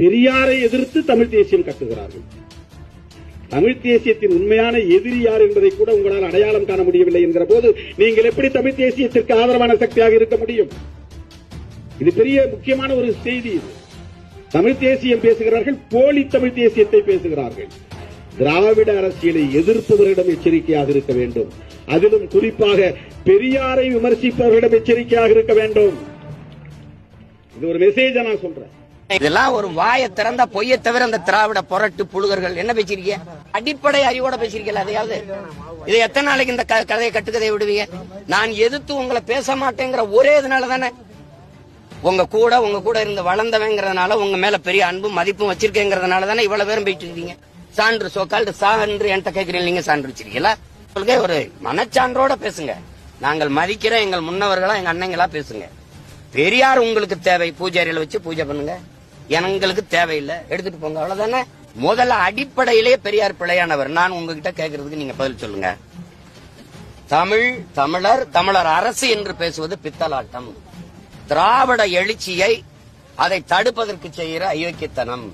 பெரியாரை எதிர்த்து தமிழ் தேசியம் கட்டுகிறார்கள். தமிழ் தேசியத்தின் உண்மையான எதிரி யார் என்பதை கூட உங்களால் அடையாளம் காண முடியவில்லை என்கிற போது நீங்கள் எப்படி தமிழ் தேசியத்திற்கு ஆதரவான சக்தியாக இருக்க முடியும்? இது பெரிய முக்கியமான ஒரு செய்தி இது. தமிழ் தேசியம் பேசுகிறார்கள் போலி தமிழ் தேசியத்தை பேசுகிறார்கள். திராவிட அரசியலை எதிர்ப்பவர்களிடம் எச்சரிக்கையாக இருக்க வேண்டும். அதிலும் குறிப்பாக பெரியாரை விமர்சிப்பவர்களிடம் எச்சரிக்கையாக இருக்க வேண்டும். இது ஒரு மெசேஜ் நான் சொல்றேன். இதெல்லாம் ஒரு வாயை திறந்த பொய்யை தவிர அந்த திராவிட புரட்டு புழுகர்கள் என்ன பேசிருக்கீங்க அடிப்படை அறிவோட பேசிருக்கீங்க அதையாவது? இது எத்தனை நாளைக்கு இந்த க- கதையை கட்டுக்கதையை விடுவீங்க? நான் எதிர்த்து உங்களை பேச மாட்டேங்கிற ஒரே இதனால தானே. உங்க கூட உங்க கூட இருந்து வளர்ந்தவங்கிறதுனால உங்க மேல பெரிய அன்பும் மதிப்பும் வச்சிருக்கேங்கிறதுனால தானே இவ்வளவு பேரும் போயிட்டு இருக்கீங்க. சான்று சோக்கால் சான்று என்கிட்ட கேட்கிறீங்க நீங்க சான்று வச்சிருக்கீங்களா? சொல்லுங்க ஒரு மனச்சான்றோட பேசுங்க. நாங்கள் மதிக்கிற எங்கள் முன்னவர்களா எங்க அண்ணங்களா பேசுங்க. பெரியார் உங்களுக்கு தேவை பூஜாரியில வச்சு பூஜை பண்ணுங்க. எங்களுக்கு தேவையில்லை. எடுத்துட்டு போங்க. அவ்வளவுதானே? முதல்ல அடிப்படையிலேயே பெரியார் பிழையானவர் நான் உங்ககிட்ட கேட்கறதுக்கு நீங்க பதில் சொல்லுங்க. தமிழ் தமிழர் தமிழர் அரசு என்று பேசுவது பித்தலாட்டம். திராவிட எழுச்சியை அதை தடுப்பதற்கு செய்கிற அயோக்கியத்தனம்.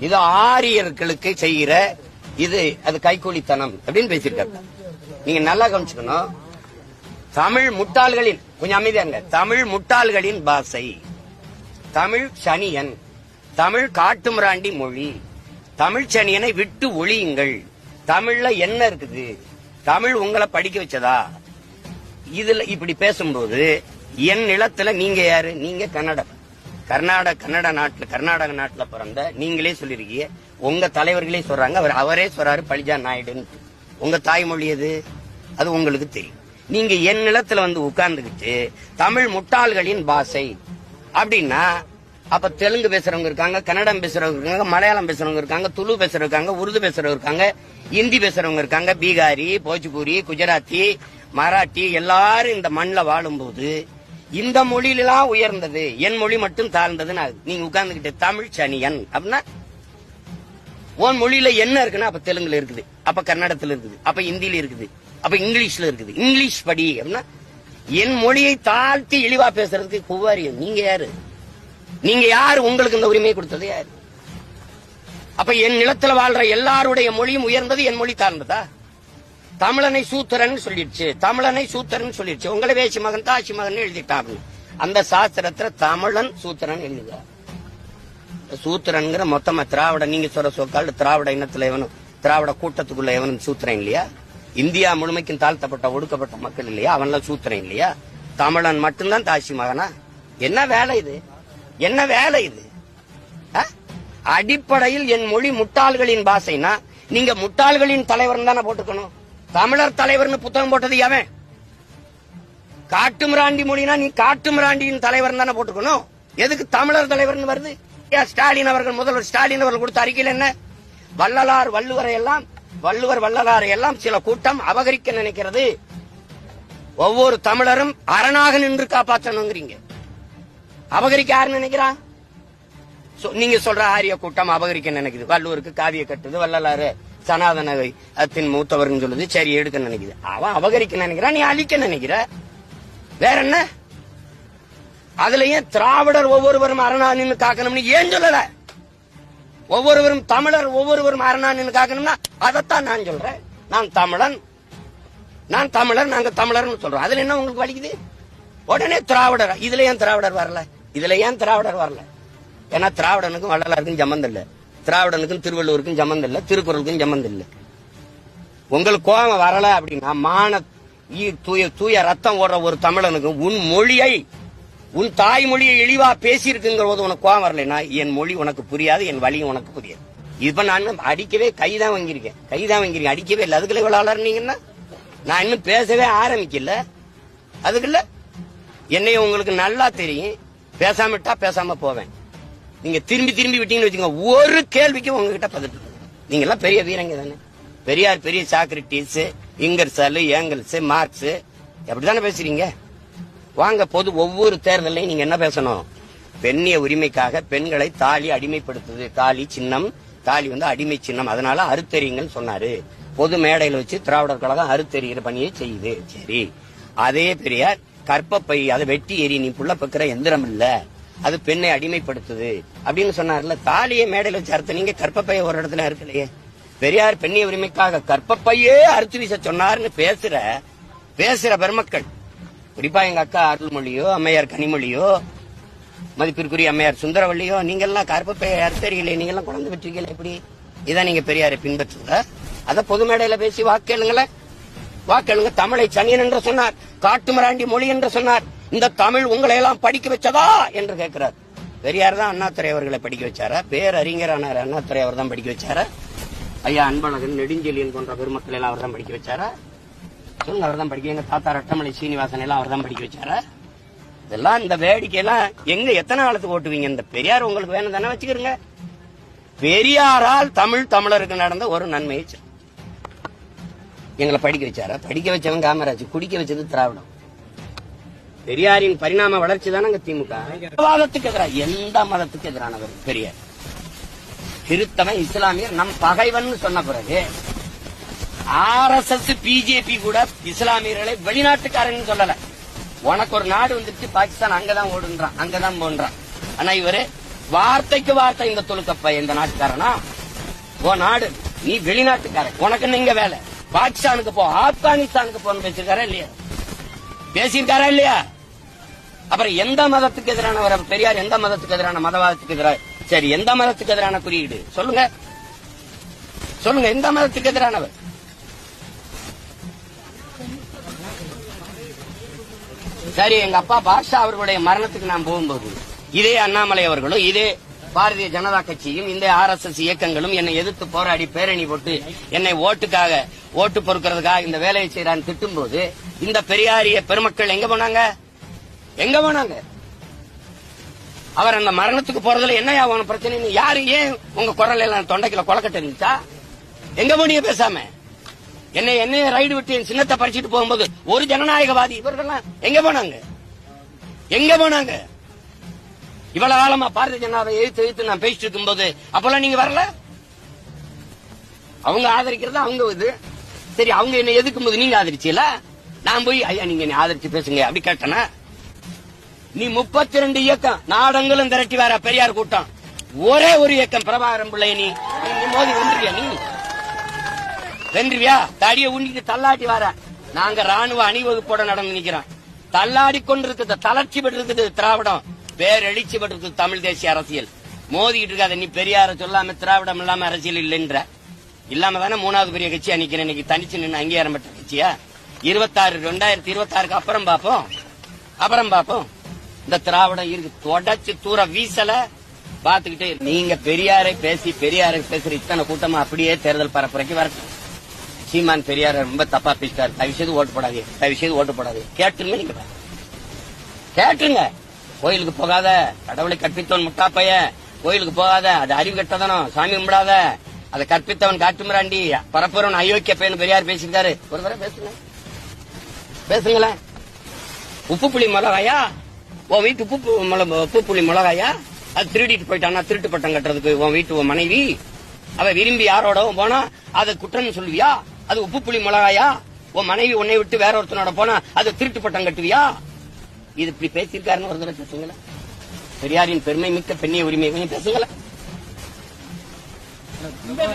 இது ஆரியர்களுக்கு செய்கிற இது அது கைக்கூலித்தனம் அப்படின்னு பேசியிருக்காரு. நீங்க நல்லா கவனிச்சுக்கணும். தமிழ் முட்டாள்களின் கொஞ்சம் அமைதியாங்க தமிழ் முட்டாள்களின் பாசை. தமிழ் சனியன். தமிழ் காட்டுமிராண்டி மொழி. தமிழ் சனியனை விட்டு ஒழியுங்கள். தமிழ்ல என்ன இருக்குது? தமிழ் உங்களை படிக்க வச்சதா? இதுல இப்படி பேசும்போது என் நிலத்துல நீங்க யாரு? நீங்க கன்னடம். கர்நாடக கன்னட நாட்டுல கர்நாடக நாட்டுல பிறந்த நீங்களே சொல்லிருக்கீங்க. உங்க தலைவர்களே சொல்றாங்க. அவர் அவரே சொல்றாரு பழிஜா நாயுடுன்னு. உங்க தாய்மொழி எது? அது உங்களுக்கு தெரியும். நீங்க என் நிலத்துல வந்து உட்கார்ந்துக்கிட்டு தமிழ் முட்டாள்களின் பாஷை. அப்படின்னா அப்ப தெலுங்கு பேசுறவங்க இருக்காங்க கன்னடம் பேசுறவங்க இருக்காங்க மலையாளம் பேசுறவங்க இருக்காங்க துளு பேசுறவங்க இருக்காங்க உருது பேசுறவங்க இருக்காங்க இந்தி பேசுறவங்க இருக்காங்க பீகாரி போஜ்பூரி குஜராத்தி மராட்டி எல்லாரும் இந்த மண்ணில் வாழும்போது இந்த மொழியிலாம் உயர்ந்தது என் மொழி மட்டும் தாழ்ந்ததுன்னு நீங்க உட்கார்ந்துகிட்ட தமிழ் சனியன் அப்படின்னா உன் மொழியில என்ன இருக்குன்னா அப்ப தெலுங்குல இருக்குது அப்ப கன்னடத்துல இருக்குது அப்ப இந்தியில இருக்குது அப்ப இங்கிலீஷ்ல இருக்குது. இங்கிலீஷ் படி அப்படின்னா என் மொழியை தாழ்த்தி இழிவா பேசுறதுக்கு குவாரியம் நீங்க யாரு? நீங்க யாரு? உங்களுக்கு இந்த உரிமையை கொடுத்தது யாரு? அப்ப என் நிலத்துல வாழ்ற எல்லாருடைய மொழியும் உயர்ந்தது என் மொழி தாழ்ந்ததா தமிழனை சூத்திரன் சொல்லிடுச்சு. தமிழனை சூத்திரன் சொல்லிடுச்சு. உங்களை வேசி மகன் தாசி மகன் எழுதிட்டாங்க. அந்த சாஸ்திரத்துல தமிழன் சூத்திரன் எழுதுகிறார் சூத்திரன்கிற மொத்தமா திராவிட நீங்க சொல்ற சொற்கால் திராவிட இனத்துல எவனும் திராவிட கூட்டத்துக்குள்ள எவனும் சூத்திரன் இல்லையா? இந்தியா முழுமைக்கும் தாழ்த்தப்பட்ட ஒடுக்கப்பட்ட மக்கள் இல்லையா? அவன்லாம் சூத்திரன் இல்லையா? தமிழன் மட்டும்தான் தாசி மகனா? என்ன வேலை இது? என்ன வேலை இது? ஆ? அடிப்படையில் என் மொழி முட்டாள்களின் பாசைனா நீங்க முட்டாள்களின் தலைவர் தானே போட்டுக்கணும் தமிழர் தலைவர்னு புத்தகம் போட்டது எவன்? காட்டுமிராண்டி மொழினா நீ காட்டுமிராண்டியின் தலைவர் தானே போட்டுக்கணும் எதுக்கு தமிழர் தலைவர்னு வருது? ஏன் ஸ்டாலின் அவர்கள் முதல்வர் ஸ்டாலின் அவர்கள் கொடுத்த அறிக்கையில் என்ன? வள்ளலார் வள்ளுவரை எல்லாம் வள்ளுவர் வள்ளலாரை எல்லாம் சில கூட்டம் அபகரிக்க நினைக்கிறது. ஒவ்வொரு தமிழரும் அரணாக நின்று காப்பாற்றணுங்கிறீங்க. அபகரிக்க யாருன்னு நினைக்கிறா நீங்க சொல்ற ஆரிய கூட்டம் அபகரிக்க நினைக்குது. வள்ளுவருக்கு காவிய கட்டுது வள்ளலாறு சனாதனத்தின் மூத்தவர்னு சொல்லுது சரி எடுக்க நினைக்குது. அவன் அபகரிக்க நினைக்கிறான் நீ அழிக்க நினைக்கிற. வேற என்ன? அதுலயும் திராவிடர் ஒவ்வொருவரும் அரணா நின்னு காக்கணும்னு ஏன் சொல்லல? ஒவ்வொருவரும் தமிழர் ஒவ்வொருவரும் அரணா நின்னு காக்கணும்னா அதைத்தான் நான் சொல்றேன். நான் தமிழன். நான் தமிழர் நாங்க தமிழர்னு சொல்றோம். அதுல என்ன உங்களுக்கு வலிக்குது? உடனே திராவிடர் இதுல ஏன் திராவிடர் வரல. இதுல ஏன் திராவிடர் வரல? ஏன்னா திராவிடனுக்கும் வள்ளலாருக்கும் சம்மந்தம் இல்ல. திராவிடனுக்கும் திருவள்ளுவருக்கும் சம்மந்தம் இல்ல திருக்குறளுக்கும் சம்மந்தம் இல்ல. உங்களுக்கு கோபம் வரல அப்படின்னா மான தூய தூய ரத்தம் ஓடுற ஒரு தமிழனுக்கு உன் மொழியை உன் தாய்மொழியை இழிவா பேசியிருக்குங்கிற போது உனக்கு கோபம் வரலைன்னா என் மொழி உனக்கு புரியாது என் வழியும் உனக்கு புரியாது. இப்ப நான் அடிக்கவே கைதான் வாங்கியிருக்கேன். கைதான் வாங்கியிருக்கேன். அடிக்கவே இல்லை. அதுக்குள்ள இவ்வளவு வளர்னீங்கன்னா நான் இன்னும் பேசவே ஆரம்பிக்கல. அதுக்குள்ள என்னைய உங்களுக்கு நல்லா தெரியும். பேசாம விட்டா பேசாம போவேன். நீங்க திரும்பி திரும்பி விட்டீங்கன்னு வச்சுக்கோங்க ஒரு கேள்விக்கும் உங்ககிட்ட பதில் நீங்க எல்லாம் பெரிய வீரங்க தானே. பெரியார் பெரிய சாக்ரட்டிஸ் இங்கர்சாலு ஏங்கல்ஸ் மார்க்ஸ். அப்படித்தானே பேசுறீங்க? வாங்க பொது ஒவ்வொரு தேர்தலையும் நீங்க என்ன பேசணும்? பெண்ணிய உரிமைக்காக பெண்களை தாலி அடிமைப்படுத்துது. தாலி சின்னம் தாலி வந்து அடிமை சின்னம். அதனால அறுத்தறியுங்கள் சொன்னாரு. பொது மேடையில் வச்சு திராவிடர் கழகம் அறுத்தறிகிற பணியை செய்யுது. சரி. அதே பெரியார் கற்பப்பை அதை வெட்டி ஏறி நீ புள்ள பக்கிற எந்திரம் இல்ல. அது பெண்ணை அடிமைப்படுத்துது. அப்படின்னு சொன்னார்ல தாலியை மேடையில் வச்சு அறுத்த நீங்க கற்பப்பைய ஒரு இடத்துல இருக்கலையே பெரியார் பெண்ணிய உரிமைக்காக கற்பப்பையே அறுத்து வீச சொன்னார்னு பேசுற பேசுற பெருமக்கள். குறிப்பா எங்க அக்கா அருள்மொழியோ அம்மையார் கனிமொழியோ மதிப்பிற்குரிய அம்மையார் சுந்தரவள்ளியோ நீங்க எல்லாம் கற்பப்பைய அறுத்தறிகளே நீங்க எல்லாம் குழந்தை பெற்றீங்களே எப்படி? இதான் நீங்க பெரியாரை பின்பற்றுங்க. அத பொது மேடையில பேசி வாக்கேளுங்களேன் வாக்களுங்க தமிழை சனியன் என்று சொன்னார் காட்டுமிராண்டி மொழி என்று சொன்னார். இந்த தமிழ் உங்களை எல்லாம் படிக்க வச்சதா என்று கேட்கிறார். பெரியார் தான் அண்ணாத்துறை அவர்களை படிக்க வச்சாரா? பேரறிஞரான அண்ணாத்துறை அவர் தான் படிக்க வச்சாரா? ஐயா அன்பழகன் நெடுஞ்செழியன் போன்ற பெருமக்கள் எல்லாம் அவர் தான் படிக்க வச்சாரா? சொல்லுங்க அவர் தான் படிக்க எங்க தாத்தா ரட்டமலை சீனிவாசன் எல்லாம் அவர் தான் படிக்க வச்சாரா? இதெல்லாம் இந்த வேடிக்கை எல்லாம் எங்க எத்தனை காலத்துக்கு ஓட்டுவீங்க? இந்த பெரியார் உங்களுக்கு வேணும் தானே வச்சுக்கிறீங்க. பெரியாரால் தமிழ் தமிழருக்கு நடந்த ஒரு நன்மையை எங்களை படிக்க வச்சாரா. படிக்க வச்சவன் காமராஜ் குடிக்க வச்சது திராவிடம். பெரியாரின் பரிணாம வளர்ச்சி தானங்க திமுக. மதத்துக்கு எதிராக எந்த மதத்துக்கு எதிரானவர்? பெரியார். கிறித்தவன் இஸ்லாமியர் நம் பகைவன் சொன்ன பிறகு ஆர் எஸ் எஸ் பிஜேபி கூட இஸ்லாமியர்களை வெளிநாட்டுக்காரன்னு சொல்லல. உனக்கு ஒரு நாடு வந்துட்டு பாகிஸ்தான் அங்கதான் ஓடுன்றான் அங்கதான் போன்றான். ஆனா இவரு வார்த்தைக்கு வார்த்தை இந்த தொழுக்கப்ப இந்த நாட்டுக்காரனா? ஓ நாடு நீ வெளிநாட்டுக்காரன் உனக்கு நீங்க வேலை? பாகிஸ்தானுக்கு போ ஆப்கானிஸ்தானுக்கு போன்னு பேசியிருக்காரா இல்லையா? பேசியிருக்காரா இல்லையா? அப்புறம் எந்த மதத்துக்கு எதிரானவர் பெரியார் எந்த மதத்துக்கு எதிரான மதவாதத்துக்கு எதிராக? சரி எந்த மதத்துக்கு எதிரான குறியீடு? சொல்லுங்க. சொல்லுங்க எந்த மதத்துக்கு எதிரானவர்? சரி எங்க அப்பா பாஷா அவர்களுடைய மரணத்துக்கு நான் போகும்போது இதே அண்ணாமலை அவர்களும் இதே பாரதிய ஜனதா கட்சியும் இந்த ஆர் எஸ் எஸ் இயக்கங்களும் என்னை எதிர்த்து போராடி பேரணி போட்டு என்னை ஓட்டுக்காக ஓட்டு பொறுக்கிறதுக்காக இந்த வேலையை செய்யறான்னு திட்டும்போது இந்த பெரியாரிய பெருமக்கள் எங்க போனாங்க? எங்க போனாங்க? அவர் அந்த மரணத்துக்கு போறதுல என்ன ஆகும் பிரச்சனை யாரு ஏன் உங்க குரல் எல்லாம் தொண்டைக்குள்ள கொலக்கட்டை இருந்துச்சா? எங்க போனீங்க பேசாம? என்னை என்னைய ரைடு விட்டு என் சின்னத்தை பறிச்சுட்டு போகும்போது ஒரு ஜனநாயகவாதி இவர்கள்லாம் எங்க போனாங்க? எங்க போனாங்க? இவ்வளவு காலமா பாரதிய ஜனதாவை எழுத்து எழுத்து நான் பேசிட்டு இருக்கும்போது அப்பெல்லாம் நீங்க வரல? அவங்க ஆதரிக்கிறது? அவங்க இது? சரி அவங்க என்ன எதுக்கும் போது நீங்க ஆதரிச்சீல நான் போய் ஐயா நீங்க என்ன ஆதரிச்சு பேசுங்க அப்படி கேட்டனா நீ முப்பத்தி ரெண்டு இயக்கம் நாடங்களும் திரட்டி வேற பெரியார் கூட்டம். ஒரே ஒரு இயக்கம் பிரபாகரம் பிள்ளை நீ மோதி வென்றுவியா நீ? வென்றுவியா? தடிய உண்டிட்டு தள்ளாட்டி வர. நாங்க ராணுவ அணிவகுப்போட நடந்து நிக்கிறோம். தள்ளாடி கொண்டிருக்கிறது தளர்ச்சி பெற்றிருக்குது திராவிடம் பேரெழிச்சி பெற்றிருக்குது தமிழ் தேசிய அரசியல். மோதிக்கிட்டு இருக்காத நீ பெரியார சொல்லாம திராவிடம் இல்லாம அரசியல் இல்லைன்ற. இல்லாம தானே மூணாவது பெரிய கட்சியா நிக்கிறேன். இன்னைக்கு தனிச்சு நின்று அங்கீகாரம் பெற்ற கட்சியா? இருபத்தாறு ரெண்டாயிரத்தி இருபத்தாறுக்கு அப்புறம் பாப்போம் அப்புறம் பாப்போம் இந்த திராவிடம் இருக்கு. தொடச்சு தூர வீசல பாத்துக்கிட்டே நீங்க பெரியாரை பேசி பெரியாரை பேசுற இத்தனை கூட்டமா அப்படியே தேர்தல் பரப்புரைக்கு வரட்டும். சீமான் பெரியார ரொம்ப தப்பா பேசிட்டாரு. தயவு செய்து ஓட்டு போடாது தயவு செய்து ஓட்டு போடாது கேட்டுருங்க நீங்க கேட்டுருங்க. கோயிலுக்கு போகாத. கடவுளை கற்பித்தவன் முட்டாப்பைய. கோயிலுக்கு போகாத. அது அறிவு கெட்டதனம். சாமி கும்பிடாத. அதை கற்பித்தவன் காட்டுமிராண்டி. பரப்புறவன் அயோக்கிய பையன் பெரியார் பேசியிருக்காரு. ஒரு தடவை பேசுங்க. பேசுங்களேன். உப்பு புளி மிளகாயா? உன் வீட்டு உப்பு உப்பு புளி மிளகாயா? அது திருடிட்டு போயிட்டானா திருட்டு பட்டம் கட்டுறதுக்கு உன் வீட்டு உன் மனைவி. அவ விரும்பி யாரோட போனா அது குற்றம்னு சொல்லுவியா? அது உப்பு புளி மிளகாயா? உன் மனைவி உன்னை விட்டு வேற ஒருத்தனோட போனா அது திருட்டு பட்டம் கட்டுவியா? இது இப்படி பேசியிருக்காருன்னு ஒரு தடவை பேசுங்களேன். பெரியாரின் பெருமை மிக்க பெண்ணிய உரிமை பேசுங்களேன். இந்த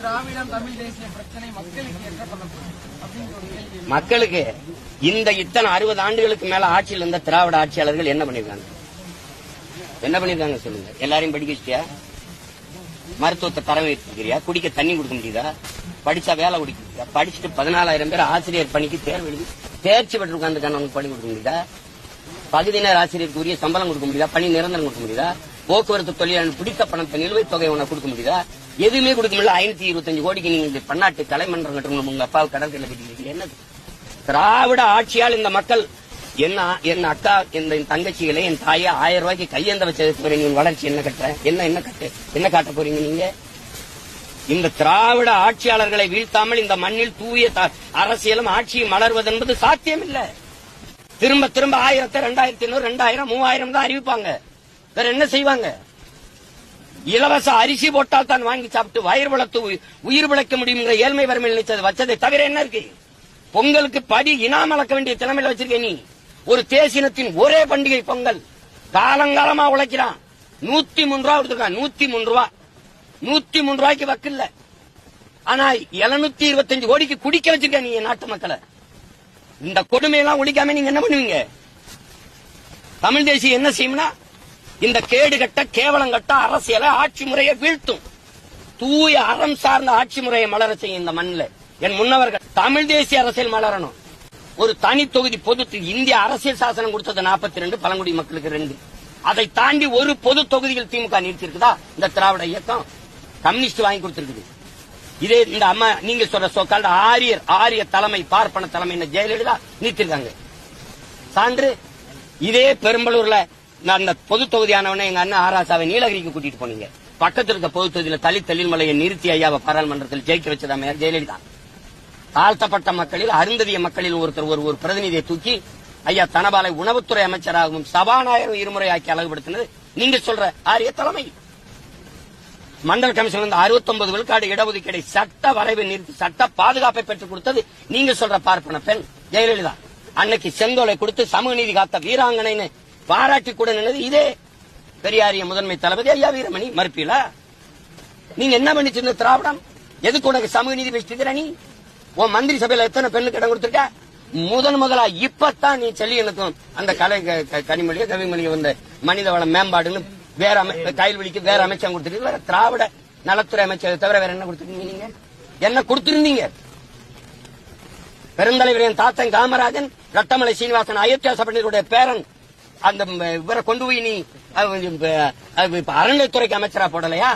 திராவிடம் தமிழ் தேசிய பிரச்சனை மக்களுக்கு என்ன பண்ணப்படும் மக்களுக்கு இந்த இத்தனை அறுபது ஆண்டுகளுக்கு மேல ஆட்சியில் இருந்த திராவிட ஆட்சியாளர்கள் என்ன பண்ணிருக்காங்க? என்ன பண்ணிருக்காங்க சொல்லுங்க. எல்லாரையும் படிக்க வச்சியா மருத்துவத்தை தர வைக்கிறியா? குடிக்க தண்ணி கொடுக்க முடியுதா? படிச்சா வேலை குடிக்க முடியுதா? படிச்சுட்டு பதினாலாயிரம் பேர் ஆசிரியர் பணிக்கு தேர்வு எழுதி தேர்ச்சி பெற்று உட்காந்துருக்காங்க பணி கொடுக்க முடியுதா? பகுதி நேர ஆசிரியருக்கு உரிய சம்பளம் கொடுக்க முடியுதா? பணி நிரந்தரம் கொடுக்க முடியுதா? போக்குவரத்து தொழிலாளர் பிடித்த பணத்தை நிலுவைத் தொகை உனக்கு கொடுக்க முடியுதா? எதுவுமே கொடுக்க முடியல. ஐநூத்தி இருபத்தஞ்சு கோடிக்கு நீங்க இந்த பன்னாட்டு கலைமன்றம் கட்டணும் உங்க அப்பா கடற்கரை கட்டிக்கிறீங்க என்னது? திராவிட ஆட்சியால் இந்த மக்கள் என்ன என் அக்கா என் தங்கச்சிகளை என் தாயை ஆயிரம் ரூபாய்க்கு கையேந்த வச்சதுக்கு போறீங்க வளர்ச்சி என்ன கட்டுற? என்ன என்ன கட்டு என்ன காட்ட போறீங்க நீங்க? இந்த திராவிட ஆட்சியாளர்களை வீழ்த்தாமல் இந்த மண்ணில் தூய த- அரசியலும் ஆட்சியும் மலர்வது என்பது சாத்தியம் இல்ல திரும்ப திரும்ப ஆயிரத்தி ரெண்டாயிரத்தி ஐநூறு ரெண்டாயிரம் மூவாயிரம் தான் அறிவிப்பாங்க. வேற என்ன செய்வாங்க? இலவச அரிசி போட்டால் தான் வாங்கி சாப்பிட்டு வயிறு வளர்த்து உயிர் பிழைக்க முடியுங்கிற ஏழ்மை வறுமையில் நினைச்சது. வச்சதை தவிர என்ன இருக்கு? பொங்கலுக்கு படி இனாம் அளக்க வேண்டிய திறமையில வச்சிருக்க நீ. ஒரு தேசினத்தின் ஒரே பண்டிகை பொங்கல். காலங்காலமா உழைக்கிறான். நூத்தி மூணு ரூபா கொடுத்துருக்கான். நூத்தி மூணு ரூபா. நூத்தி மூணு ரூபாய்க்கு வக்கில்ல ஆனா எழுநூத்தி இருபத்தஞ்சு கோடிக்கு குடிக்க வச்சிருக்க நீங்க நாட்டு மக்களை. இந்த கொடுமையெல்லாம் ஒழிக்காம நீங்க என்ன பண்ணுவீங்க? தமிழ் தேசியம் என்ன செய்யும்னா இந்த கேடு கட்ட கேவலம் கட்ட அரசியலை ஆட்சி முறையை வீழ்த்தும். தூய அறம் சார்ந்த ஆட்சி முறையை மலர செய்யும் இந்த மண்ணில். என் முன்னவர்கள் தமிழ் தேசிய அரசியல் மலரணும். ஒரு தனி தொகுதி பொது இந்திய அரசியல் சாசனம் கொடுத்தது 42 ரெண்டு பழங்குடி மக்களுக்கு ரெண்டு. அதை தாண்டி ஒரு பொது தொகுதியில் திமுக நிறுத்திருக்குதா இந்த திராவிட இயக்கம் கம்யூனிஸ்ட் வாங்கி கொடுத்திருக்குது. இதே இந்த அம்மா நீங்க சொல்ற சொக்கால் ஆரியர் ஆரிய தலைமை பார்ப்பன தலைமை ஜெயலலிதா நிறுத்திருக்காங்க சான்று இதே பெரும்பலூர்ல நான் அந்த பொது தொகுதியானவன எங்க அண்ணன் ஆராசாவை நீலகிரிக்கு கூட்டிட்டு போனீங்க. பக்கத்துல இருக்க பொது தொகுதியில தலி தலில்மலையை நிறுத்தி ஐயாவை பாராளுமன்றத்தில் ஜெயிக்க வச்சதாமே ஜெயலலிதா. தாழ்த்தப்பட்ட மக்களில் அருந்ததிய மக்களில் ஒருத்தர் ஒரு ஒரு பிரதிநிதியை தூக்கி ஐயா தனபாலை உணவுத்துறை அமைச்சராகவும் சபாநாயகரும் இருமுறை ஆக்கி அழகுபடுத்தினது. நீங்க சொல்ற ஆரிய தலைமை. மண்டல் கமிஷன் வந்து 69 விழுக்காடு இடஒதுக்கீடை சட்ட வரைவை நிறுத்தி சட்ட பாதுகாப்பை பெற்றுக் கொடுத்தது. நீங்க சொல்ற பார்ப்பன பெண் ஜெயலலிதா. அன்னைக்கு செந்தோலை கொடுத்து சமூக நீதி காத்த வீராங்கனைன்னு பாராட்டி கூட நின்னது இதே. பெரியாரிய முதன்மை தளபதி ஐயா வீரமணி மறுப்பீலா நீங்க என்ன பண்ணிச்சிருந்த திராவிடம்? எதுக்கு உனக்கு சமூக நீதி பேசிட்டு நீ? உன் மந்திரி சபையில எத்தனை பெண்ணுக்கு இடம் கொடுத்துருக்க? முதன் முதலா இப்பத்தான் நீ செல்லியனுக்கும் அந்த கலை க- க- கனிமொழியோ கவிமொழியோ வந்த மனித வள மேம்பாடுன்னு வேற அமை- கைல்வெளிக்கு வேற அமைச்சகம் கொடுத்துருக்கு வேற திராவிட நலத்துறை அமைச்சர் தவிர வேற என்ன கொடுத்துருக்கீங்க நீங்க? என்ன கொடுத்திருந்தீங்க? பெருந்தலைவர் என் தாத்தன் காமராஜன் ரட்டமலை சீனிவாசன் அயோத்தியா சபையினுடைய பேரன் அந்த இவரை கொண்டு போய் நீ இப்ப, அறநிலைத்துறைக்கு அமைச்சரா போடலையா?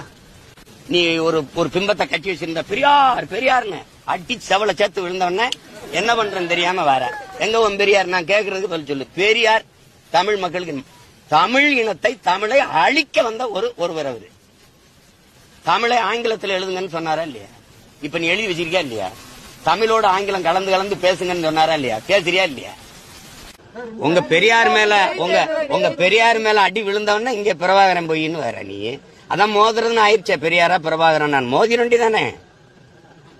நீ ஒரு ஒரு பிம்பத்தை கட்டி வச்சிருந்த பெரியார் பெரியார்னு அடி செவல சேர்த்து விழுந்தவன என்ன பண்றேன்னு தெரியாம வர எங்க உன் பெரியார்? நான் கேக்குறதுக்கு பதில் சொல்லு. பெரியார் தமிழ் மக்களுக்கு தமிழ் இனத்தை தமிழை அழிக்க வந்த ஒரு ஒருவர் அவரு. தமிழை ஆங்கிலத்தில் எழுதுங்கன்னு சொன்னாரா இல்லையா? இப்ப நீ எழுதி வச்சிருக்கியா இல்லையா? தமிழோட ஆங்கிலம் கலந்து கலந்து பேசுங்கன்னு சொன்னாரா இல்லையா? பேசுறியா இல்லையா? உங்க பெரியார் மேல உங்க உங்க பெரியார் மேல அடி விழுந்தவன இங்க பிரபாகரன் போயின்னு வர நீ. அதான் மோதுறதுன்னு ஆயிடுச்சே பெரியாரா பிரபாகரன்? நான் மோதி தானே.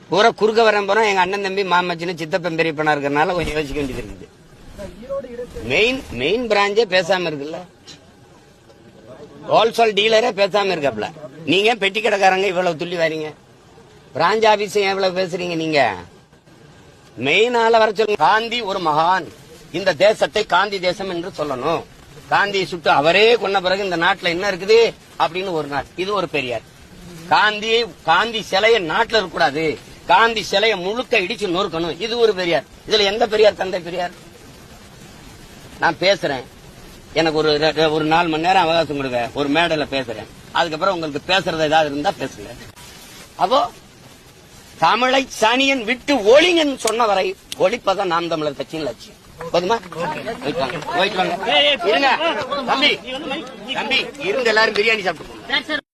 பூரா குறுக்க வரேன் போறோம் எங்க அண்ணன் தம்பி மாமச்சின்னு சித்தப்பன் பெரியப்பனா இருக்கிறனால கொஞ்சம் யோசிக்க வேண்டியது இருக்குது. மெயின் மெயின் பிராஞ்சே பேசாம இருக்குல்ல. ஹோல்சேல் டீலரே பேசாம இருக்காப்ல. நீங்க பெட்டி கடைக்காரங்க இவ்வளவு துள்ளி வரீங்க? பிராஞ்ச் ஆபீஸ் எவ்வளவு பேசுறீங்க நீங்க? மெயின் ஆள வர சொல்லுங்க. காந்தி ஒரு மகான். இந்த தேசத்தை காந்தி தேசம் என்று சொல்லணும். காந்தியை சுட்டு அவரே கொன்ன பிறகு இந்த நாட்டுல என்ன இருக்குது? அப்படின்னு ஒரு நாள். இது ஒரு பெரியார். காந்தி காந்தி சிலைய நாட்டுல இருக்கக்கூடாது. காந்தி சிலைய முழுக்க இடிச்சு நொறுக்கணும். இது ஒரு பெரியார். இதுல எந்த பெரியார் தந்தை பெரியார்? நான் பேசுறேன். எனக்கு ஒரு ரெ- ஒரு நாலு மணி நேரம் அவகாசம் கொடுங்க. ஒரு மேடையில பேசுறேன். அதுக்கப்புறம் உங்களுக்கு பேசுறது ஏதாவது இருந்தா பேசுங்க. அப்போ தமிழை சனியன் விட்டு ஒளிங்கன்னு சொன்ன வரை ஒழிப்பதான் நாம் தமிழர் கட்சியின் லட்சியம். போதுமா போயிட்டு வாங்க. போயிட்டு வாங்க. இருங்க தம்பி தம்பி இருங்க எல்லாரும் பிரியாணி சாப்பிட்டு போங்க.